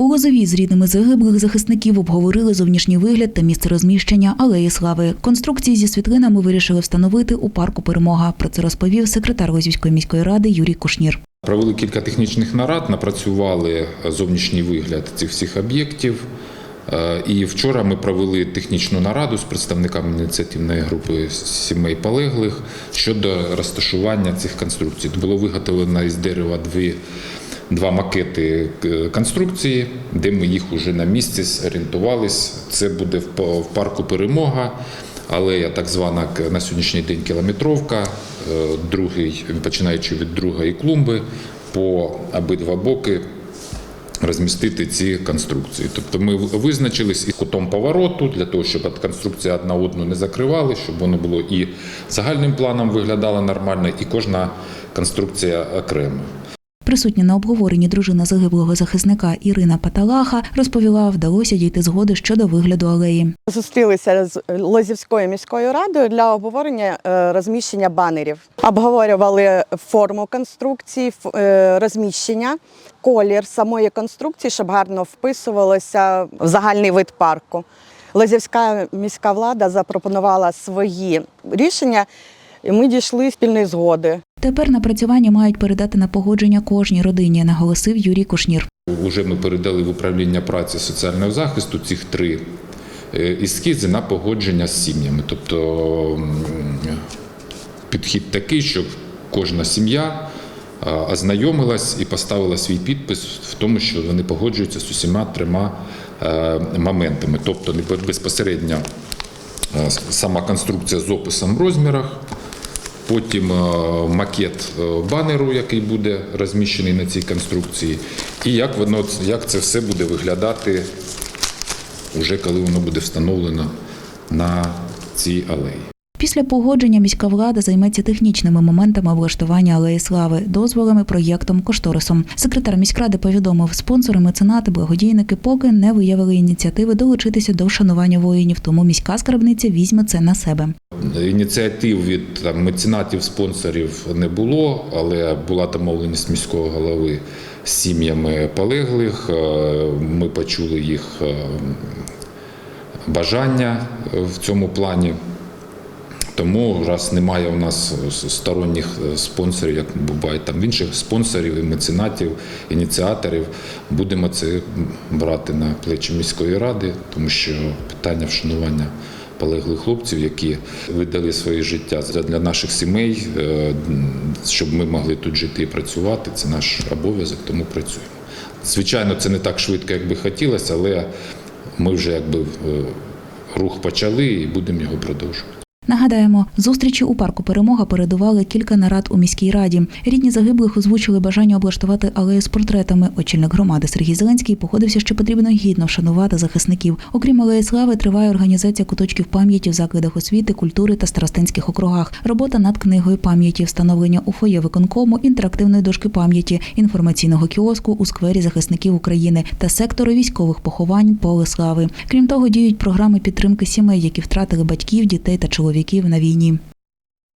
У Лозовій з рідними загиблих захисників обговорили зовнішній вигляд та місце розміщення алеї слави. Конструкції зі світлинами вирішили встановити у парку Перемога. Про це розповів секретар Лозівської міської ради Юрій Кушнір. Провели кілька технічних нарад, напрацювали зовнішній вигляд цих всіх об'єктів. Е, І вчора ми провели технічну нараду з представниками ініціативної групи сімей полеглих щодо розташування цих конструкцій. Було виготовлено із дерева дві, два макети е, конструкції, де ми їх уже на місці зорієнтувались. Це буде в парку Перемога. Алея так звана на сьогоднішній день кілометровка, е, другий, починаючи від другої клумби, по обидва боки розмістити ці конструкції. Тобто ми визначились із кутом повороту для того, щоб конструкція одна одну не закривали, щоб воно було і загальним планом виглядало нормально, і кожна конструкція окремо. Присутня на обговоренні дружина загиблого захисника Ірина Паталаха розповіла, вдалося дійти згоди щодо вигляду алеї. Зустрілися з Лозівською міською радою для обговорення е, розміщення банерів. Обговорювали форму конструкції, е, розміщення, колір самої конструкції, щоб гарно вписувалося в загальний вид парку. Лозівська міська влада запропонувала свої рішення, і ми дійшли спільної згоди. Тепер напрацювання мають передати на погодження кожній родині, наголосив Юрій Кушнір. Уже ми передали в управління праці соціального захисту цих три е, ескізи на погодження з сім'ями. Тобто підхід такий, щоб кожна сім'я ознайомилась і поставила свій підпис в тому, що вони погоджуються з усіма трьома е, моментами. Тобто безпосередньо е, сама конструкція з описом в розмірах. Потім е, макет е, банеру, який буде розміщений на цій конструкції, і як воно як це все буде виглядати, уже коли воно буде встановлено на цій алеї. Після погодження міська влада займеться технічними моментами облаштування алеї слави, дозволами, проєктом, кошторисом. Секретар міськради повідомив, спонсори, меценати, благодійники поки не виявили ініціативи долучитися до вшанування воїнів, тому міська скарбниця візьме це на себе. Ініціатив від там, меценатів, спонсорів не було, але була домовленість міського голови з сім'ями полеглих. Е, Ми почули їх е, бажання в цьому плані. Тому раз немає у нас сторонніх спонсорів, як буває там інших спонсорів, і меценатів, ініціаторів, будемо це брати на плечі міської ради, тому що питання вшанування полеглих хлопців, які видали своє життя для наших сімей, е, щоб ми могли тут жити і працювати. Це наш обов'язок, тому працюємо. Звичайно, це не так швидко, як би хотілося, але ми вже якби е, рух почали і будемо його продовжувати. Нагадаємо, зустрічі у парку Перемога передували кілька нарад у міській раді. Рідні загиблих озвучили бажання облаштувати алею з портретами. Очільник громади Сергій Зеленський погодився, що потрібно гідно вшанувати захисників. Окрім алеї слави, триває організація куточків пам'яті в закладах освіти, культури та старостинських округах. Робота над книгою пам'яті, встановлення у фоє виконкому, інтерактивної дошки пам'яті, інформаційного кіоску у сквері захисників України та сектору військових поховань поле слави. Крім того, діють програми підтримки сімей, які втратили батьків, дітей та чоловіків на війні.